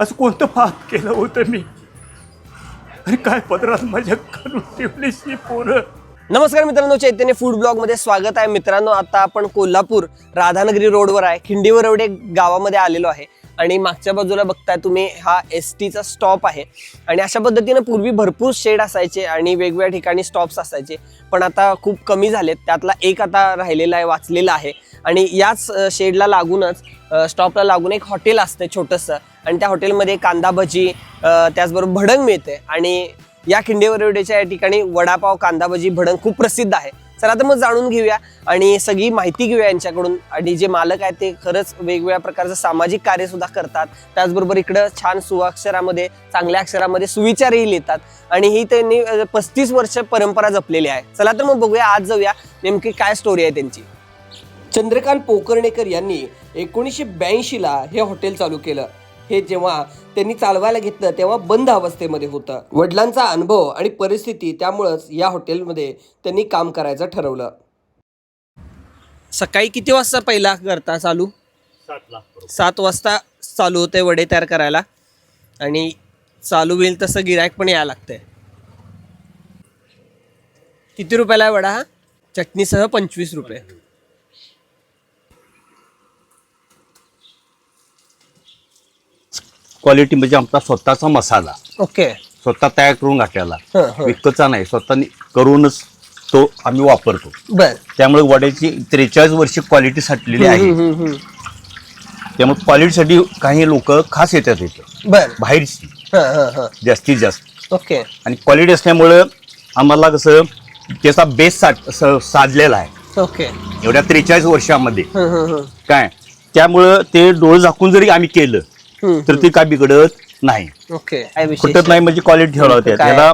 असं कोणतं पाप केलं होतं मी? आणि काय पदरात माझ्या करून ठेवलीशी पोरं? नमस्कार मित्रांनो चैतन्य फूड ब्लॉगमध्ये स्वागत आहे. मित्रांनो आता आपण कोल्हापूर राधानगरी रोडवर आहे. खिंडीवरवडे गावामध्ये आलेलो आहे. आणि मागच्या बाजूला बघताय तुम्ही हा एस टीचा स्टॉप आहे. आणि अशा पद्धतीनं पूर्वी भरपूर शेड असायचे आणि वेगवेगळ्या ठिकाणी स्टॉप्स असायचे. पण आता खूप कमी झालेत. त्यातला एक आता राहिलेला आहे वाचलेला आहे. आणि याच शेडला लागूनच स्टॉपला लागून एक हॉटेल असतं छोटंसं. आणि त्या हॉटेलमध्ये कांदा भजी त्याचबरोबर भडंग मिळते. आणि या खिंडेवरवडेच्या या ठिकाणी वडापाव कांदा भजी भडंग खूप प्रसिद्ध आहे. चला तर मग जाणून घेऊया आणि सगळी माहिती घेऊया यांच्याकडून. आणि जे मालक आहेत ते खरंच वेगवेगळ्या प्रकारचं सामाजिक कार्य सुद्धा करतात. त्याचबरोबर इकडं छान सुअक्षरामध्ये चांगल्या अक्षरामध्ये सुविचारही लिहितात. आणि ही त्यांनी पस्तीस वर्ष परंपरा जपलेली आहे. चला तर मग बघूया आज जाऊया नेमकी काय स्टोरी आहे त्यांची. चंद्रकांत पोकर्णेकर यांनी एकोणीसशे ब्याऐंशीला हे हॉटेल चालू केलं. हे जेव्हा त्यांनी चालवायला घेतलं तेव्हा बंद अवस्थेमध्ये होतं. वडिलांचा अनुभव आणि परिस्थिती त्यामुळंच या हॉटेलमध्ये त्यांनी काम करायचं ठरवलं. सकाळी किती वाजता पहिला करता चालू? सात वाजता चालू होते वडे तयार करायला. आणि चालू होईल तसं गिरायक पण यायला लागतंय. किती रुपयाला वडा हा? चटणीसह पंचवीस रुपये. क्वालिटी म्हणजे आमचा स्वतःचा मसाला. ओके. स्वतः तयार करून घातलेला. हं, हं. विकतचा नाही स्वतः करूनच तो आम्ही वापरतो. बर. त्यामुळे वड्याची त्रेचाळीस वर्ष क्वालिटी साठलेली आहे. हम्म, हम्म, हम्म. त्यामुळे क्वालिटीसाठी काही लोक खास येतात इथं. बर. बाहेरची. हं, हं, हं. जास्तीत जास्त. ओके. आणि क्वालिटी असल्यामुळं आम्हाला कसं त्याचा बेस साठ स- साधलेला आहे. ओके. एवढ्या त्रेचाळीस वर्षामध्ये. हं, हं, हं. काय? त्यामुळं ते डोळे झाकून जरी आम्ही केलं तर ते काय बिघडत नाही. ओके. काय विशेष? फुटत नाही म्हणजे क्वालिटी ठेवला होत्या काय? त्याला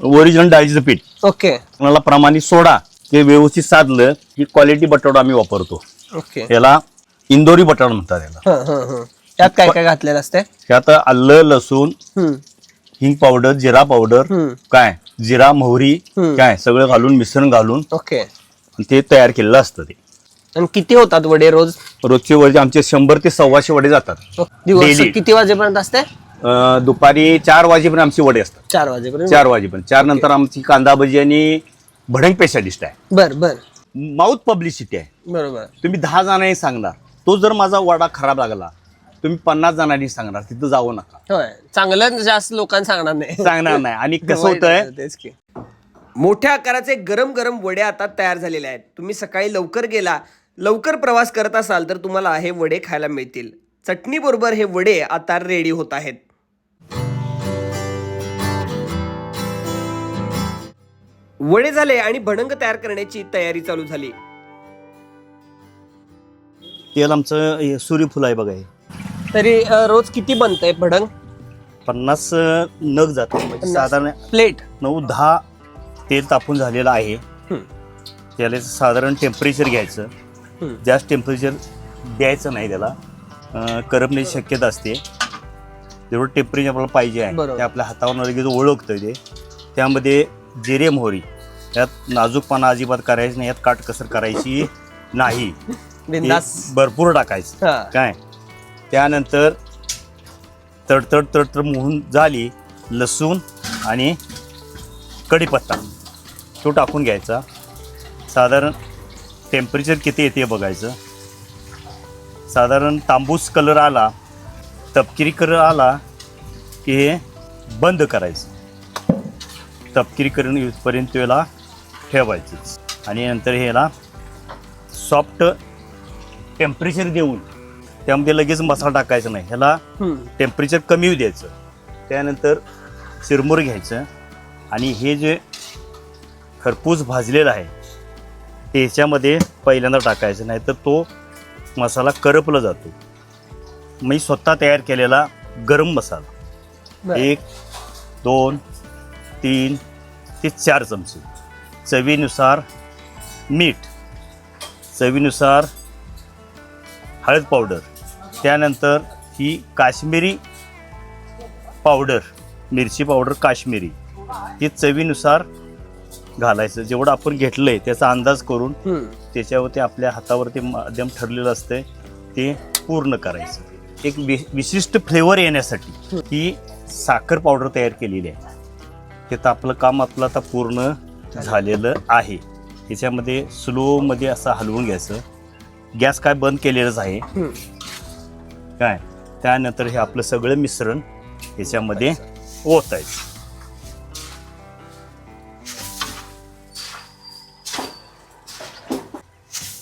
ओरिजिनल डाळीचं पीठ ओके. कोणाला प्रमाणित सोडा. ते व्यवस्थित साधलं की क्वालिटी बटाटा आम्ही वापरतो. ओके. त्याला इंदोरी बटाटा म्हणतात त्याला हं, हं, हं. त्यात काय काय घातलेलं असते त्यात आलं लसूण हिंग पावडर जिरा पावडर. काय? जिरा मोहरी हम्म. काय? सगळं घालून मिश्रण घालून ओके. ते तयार केलेलं असतं ते. आणि किती होतात वडे रोज? रोजचे वरचे आमचे शंभर ते सव्वाशे वडे जातात. दिवस Daily. किती वाजेपर्यंत असते? अं, दुपारी चार वाजेपर्यंत आमची वडे असतात. चार वाजेपर्यंत? चार वाजेपर्यंत. चार नंतर आमची कांदा भजी आणि भडंग स्पेशालिस्ट आहे. बर बर. माउथ पब्लिसिटी आहे. बरोबर. तुम्ही दहा जणांनी सांगणार. तो जर माझा वडा खराब लागला तुम्ही पन्नास जणांनी सांगणार तिथं जाऊ नका. होय. चांगलं जास्त लोकांना सांगणार नाही. सांगणार नाही. आणि कसं होतंय? तेच की. मोठ्या आकाराचे गरम गरम वडे आता तयार झालेले आहेत. तुम्ही सकाळी लवकर गेला लवकर प्रवास करत असाल तर तुम्हाला हे वडे खायला मिळतील. चटणी बरोबर हे वडे आता रेडी होत आहेत. वडे झाले आणि भडंग तयार करण्याची तयारी चालू झाली. तेल आमचं सूर्यफूल आहे बघा हे. तरी अ, रोज किती बनतंय भडंग पन्नास अं, नग जाते म्हणजे साधारण प्लेट. नऊ दहा तेल तापून झालेलं आहे. त्याला साधारण टेम्परेचर घ्यायचं. जास्त टेम्परेचर द्यायचं नाही त्याला. करपण्याची शक्यता असते. जेवढं टेम्परेचर आपल्याला पाहिजे आहे. ते आपल्या हातावर लगेच ओळखतं ते. त्यामध्ये जिरे मोहरी यात नाजूकपणा अजिबात करायचं नाही यात काटकसर करायची नाही. भरपूर टाकायचं. काय? त्यानंतर तडतड तडतड मोहून झाली लसूण आणि कढीपत्ता. तो टाकून घ्यायचा. साधारण टेम्परेचर किती येते बघायचं. साधारण तांबूस कलर आला तपकिरी कलर आला की हे बंद करायचं. तपकिरी करून येऊपर्यंत त्याला ठेवायचं. आणि नंतर ह्याला सॉफ्ट टेम्परेचर देऊन त्यामध्ये लगेच मसाला टाकायचा नाही. ह्याला. टेम्परेचर कमी द्यायचं. त्यानंतर चिरमुर घ्यायचं. आणि हे जे खरपूस भाजलेलं आहे ह्याच्यामध्ये पहिल्यांदा टाकायचं नाही तर तो मसाला करपला जातो. मी स्वतः तयार केलेला गरम मसाला. एक दोन तीन ते चार चमचे. चवीनुसार मीठ चवीनुसार हळद पावडर त्यानंतर ही काश्मीरी पावडर मिरची पावडर काश्मीरी ही चवीनुसार घालायचं. जेवढं आपण घेतलंय त्याचा अंदाज करून. त्याच्यावरती आपल्या हातावरती माध्यम ठरलेलं असतंय ते पूर्ण करायचं. एक वि- विशिष्ट फ्लेवर येण्यासाठी ही साखर पावडर तयार केलेली आहे. तिथं आपलं काम आपलं आता पूर्ण झालेलं आहे. याच्यामध्ये स्लोमध्ये असं हलवून घ्यायचं. गॅस काय बंद केलेलंच आहे. काय? त्यानंतर हे आपलं सगळं मिश्रण याच्यामध्ये ओतायचं.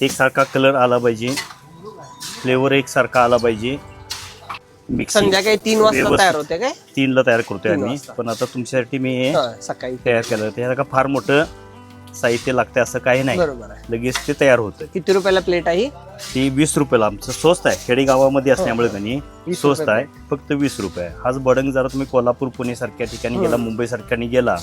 एकसारखा कलर आला पाहिजे. फ्लेवर एकसारखा आला पाहिजे. मिक्सिंग संध्याकाळी तीन वाजता व्यवस्थित. तयार होते काय? तीनला तयार करतोय तीन आम्ही. वाजता. पण आता तुमच्यासाठी मी हे हा, सकाळी. तयार केलं. का फार मोठं साहित्य लागतं असं काही नाही. बरोबर आहे. लगेच ते तयार होतं किती रुपयाला प्लेट आहे ही? ती वीस रुपयाला आमचं स्वस्त आहे. खेडेगावामध्ये असल्यामुळे त्यांनी वीस स्वस्त. आहे. फक्त वीस रुपये हाच बडंग जरा तुम्ही कोल्हापूर पुणे सारख्या ठिकाणी गेला मुंबई सारख्या ठिकाणी गेला.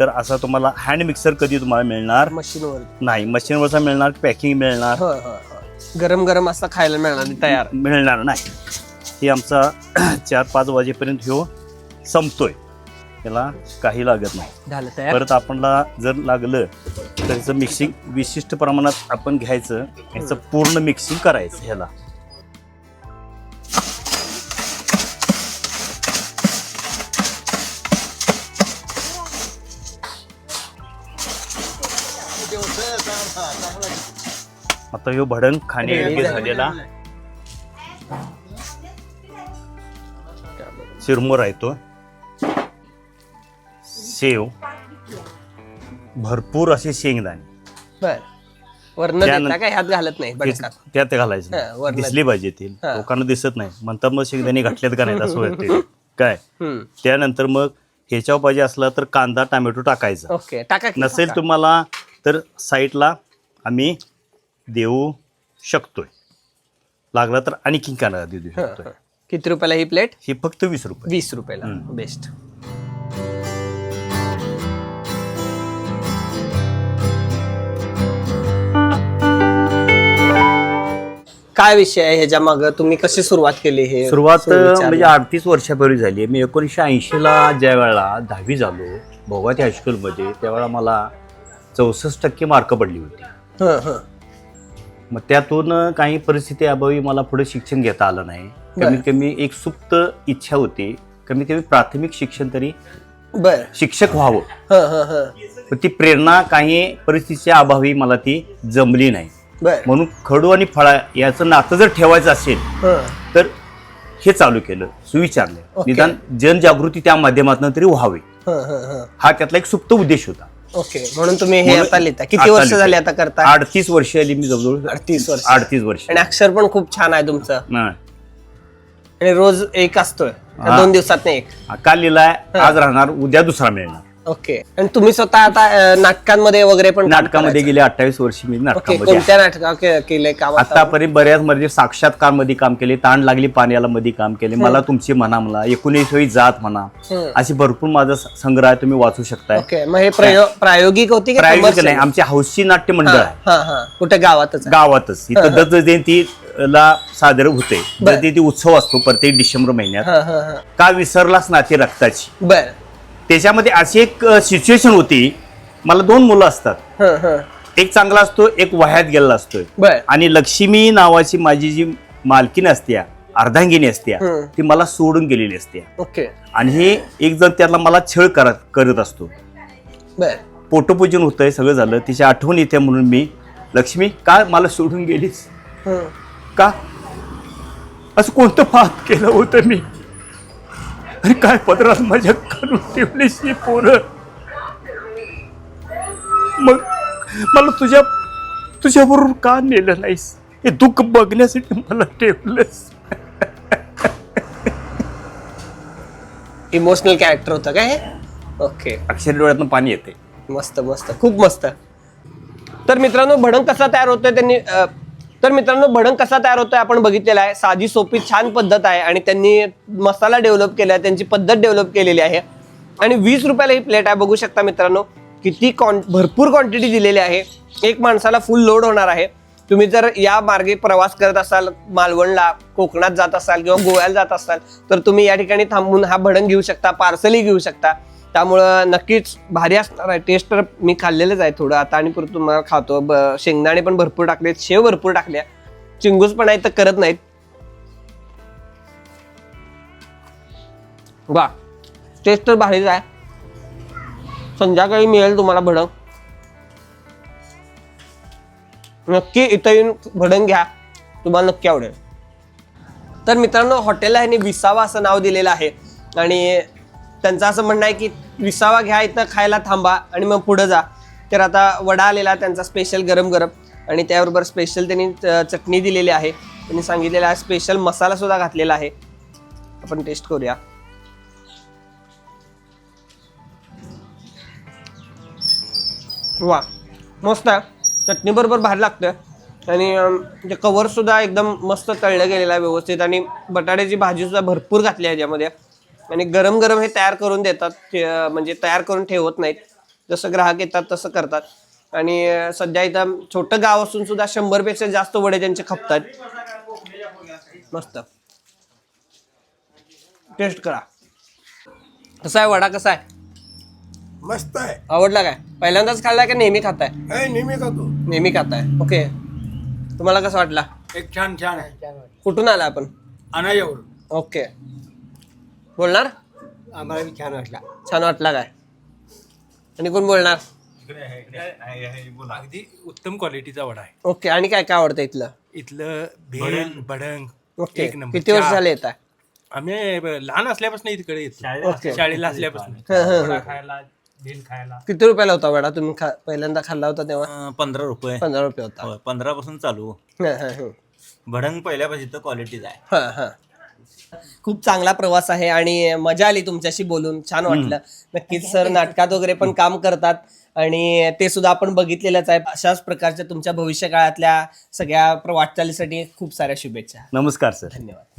तर असा तुम्हाला हँड मिक्सर कधी तुम्हाला मिळणार? मशीनवर. नाही. मशीनवरचा मिळणार पॅकिंग मिळणार? हो, हो, हो. गरम गरम असं खायला मिळणार तयार. मिळणार नाही. हे आमचा चार पाच वाजेपर्यंत ह्यो संपतोय. त्याला काही लागत नाही. झालं तयार? परत आपणला जर लागलं तर ह्याचं मिक्सिंग विशिष्ट प्रमाणात आपण घ्यायचं ह्याचं पूर्ण मिक्सिंग करायचं ह्याला. आता ह्यो भडंग खाण्यायोग्य झालेला. चिरमुर आहे तो. शेव भरपूर असे शेंगदाणे. बर. वर्ण त्यानं- देता काय ह्यात घालत नाही? तेच त्यात घालायचं हा, नाही. वरनं- दिसली पाहिजे ती. हा. लोकांना दिसत नाही. म्हणतात मग शेंगदाणे घातलेत का नाही असं होते काय? हम्म. त्यानंतर मग ह्याच्यावर पाहिजे असला तर कांदा टोमॅटो टाकायचा. ओके. टाका की, नसेल टाका. तुम्हाला तर साईडला आम्ही देऊ शकतोय. लागला तर आणखी कांदा देऊ हं, शकतोय. हं. किती रुपयाला ही प्लेट? हे फक्त वीस रुपये. वीस रुपयाला. बेस्ट. काय विषय आहे ह्याच्या माग? तुम्ही कशी सुरुवात केली हे? सुरुवात. म्हणजे अडतीस वर्षापूर्वी झाली आहे. मी एकोणीसशे ऐंशीला ज्या वेळेला दहावी झालो भोगाती हायस्कूलमध्ये त्यावेळेला मला चौसष्ट टक्के मार्क पडली होती. हं, हं. मग त्यातून काही परिस्थिती अभावी मला पुढे शिक्षण घेता आलं नाही. कमीत कमी एक सुप्त इच्छा होती. कमीत कमी प्राथमिक शिक्षण तरी बर. शिक्षक व्हावं. ती प्रेरणा काही परिस्थितीच्या अभावी मला ती जमली नाही. म्हणून खडू आणि फळा याचं नातं जर ठेवायचं असेल. तर हे चालू केलं सुविचारलं. निदान जनजागृती त्या माध्यमातून तरी व्हावी हं, हं, हं. हा त्यातला एक सुप्त उद्देश होता ओके म्हणून तुम्ही हे आता लिहिता किती वर्ष. झाली आता करता अडतीस वर्ष आली मी जवळजवळ 38 वर्ष. अडतीस वर्ष आणि अक्षर पण खूप छान आहे तुमचं. आणि रोज एक असतोय. दोन दिवसात एक काल लिहिलाय आज राहणार उद्या दुसरा मिळणार ओके आणि तुम्ही स्वतः आता अं, नाटकांमध्ये वगैरे पण काम नाटकामध्ये करायचं. गेले अठ्ठावीस वर्ष मी ओके नाटकामध्ये आहे. कोणत्या नाटका केलंय काम आता? आतापर्यंत बऱ्याच मध्ये साक्षात्कारमध्ये काम केले ताण लागली पाण्याला मध्ये काम केले मला तुमची म्हणा मला एकोणीसवी जात म्हणा हम्म. अशी भरपूर माझा स- संग्रह आहे तुम्ही वाचू शकताय ओके मग हे प्रयो- प्रायोगिक होती की प्रायोगिक commercial? नाही आमचे हौशी नाट्य मंडळ आहे हा, हा. कुठे गावातच? गावातच इथं दत्त जयंतीला सादर होते दत्त जयंती उत्सव असतो प्रत्येक डिसेंबर महिन्यात. का विसरलाच नाते रक्ताची बर त्याच्यामध्ये अशी एक सिच्युएशन होती. मला दोन मुलं असतात. एक चांगला असतो एक वह्यात गेलेला असतोय. आणि लक्ष्मी नावाची माझी जी मालकीन असते अर्धांगिनी असते हम्म. ती मला सोडून गेलेली असते ओके. आणि हे एक जण त्याला मला छळ करत करत असतो. पोटपूजन होतंय सगळं झालं. तिची आठवण येते म्हणून मी लक्ष्मी का मला सोडून गेलीस. का? असं कोणतं पाप केलं होतं मी? आणि काय पदरात माझ्या काढून ठेवलीस ही पोरं. मग मला तुझ्या तुझ्याबरोबर का नेलं नाहीस? हे दुःख बघण्यासाठी मला ठेवलंस. इमोशनल कॅरेक्टर होतं काय हे? ओके अक्षर डोळ्यातून पाणी येते मस्त मस्त. खूप मस्त. तर मित्रांनो भडंग कसा तयार होतोय त्यांनी अ, तर मित्रांनो भडंग कसा तयार होतोय आपण बघितलेला आहे. साधी सोपी छान पद्धत आहे आणि त्यांनी मसाला डेव्हलप केला आहे त्यांची पद्धत डेव्हलप केलेली आहे. आणि वीस रुपयाला ही प्लेट आहे. बघू शकता मित्रांनो किती कॉन भरपूर क्वांटिटी दिलेली आहे. एक माणसाला फुल लोड होणार आहे. तुम्ही जर या मार्गे प्रवास करत असाल मालवणला कोकणात जात असाल किंवा गोव्याला जात असाल तर तुम्ही या ठिकाणी थांबून हा भडंग घेऊ शकता पार्सलही घेऊ शकता. त्यामुळं नक्कीच भारी असणार आहे. टेस्ट तर मी खाल्लेलंच आहे थोडं. आता आणि परत तुम्हाला खातो. ब- शेंगदाणे पण भरपूर टाकलेत शेव भरपूर टाकल्या चिंगूस पण आहे तर करत नाहीत. वा. टेस्ट तर भारीच आहे. संध्याकाळी मिळेल तुम्हाला भडंग. नक्की इथं येऊन भडंग घ्या. तुम्हाला नक्की आवडेल. तर मित्रांनो हॉटेलला ह्यांनी विसावा असं नाव दिलेलं आहे. आणि त्यांचं असं म्हणणं आहे की विसावा घ्या इथं खायला थांबा आणि मग पुढं जा. तर आता वडा आलेला त्यांचा स्पेशल गरम गरम आणि त्याबरोबर स्पेशल त्यांनी चटणी दिलेली आहे. त्यांनी सांगितलेला आहे स्पेशल मसाला सुद्धा घातलेला आहे. आपण टेस्ट करूया. वा मस्त. आहे चटणी बरोबर भारी लागतं आणि कवर म्हणजे सुद्धा एकदम मस्त तळलं गेलेलं आहे व्यवस्थित. आणि बटाट्याची भाजी सुद्धा भरपूर घातली आहे याच्यामध्ये. आणि गरम गरम हे तयार करून देतात म्हणजे तयार करून ठेवत नाहीत. जसं ग्राहक येतात तसं करतात. आणि सध्या इथं छोटं गाव असून सुद्धा शंभरपेक्षा जास्त वडे त्यांचे खपतात मस्त. टेस्ट करा. कसा आहे वडा? कसा आहे? मस्त आहे. आवडला काय? पहिल्यांदाच खाल्लाय का नेहमी खाताय? नेहमी खातो. नेहमी खाताय. ओके. तुम्हाला कसं वाटला? एक छान छान आहे. कुठून आला आपण? अनायावर ओके. बोलणार? आम्हाला बी छान वाटला. छान वाटला काय? आणि कोण बोलणार? अगदी उत्तम क्वालिटीचा वडा आहे. ओके आणि काय काय आवडतं इथलं? इथलं भेल बडंग. ओके एक नंबर. किती वर्ष. झाले येत आहे आम्ही ब- लहान असल्यापासून इकडे येतो. ओके. शाळेला असल्यापासून. खायला भेल खायला. किती रुपयाला होता वडा? तुम्ही खा पहिल्यांदा खाल्ला होता तेव्हा? अं, पंधरा रुपये. पंधरा रुपये होता. पंधरा पासून चालू. हं, हं, हं. भडंग पहिल्यापासून तर क्वालिटीच आहे. हा, हा. खूप चांगला प्रवास आहे आणि मजा आली तुमच्याशी बोलून. छान वाटलं. नक्कीच सर नाटकात वगैरे पण काम करतात आणि ते सुद्धा आपण बघितलेलंच आहे. अशाच प्रकारच्या तुमच्या भविष्य काळातल्या सगळ्या वाटचालीसाठी खूप साऱ्या शुभेच्छा. नमस्कार सर. धन्यवाद.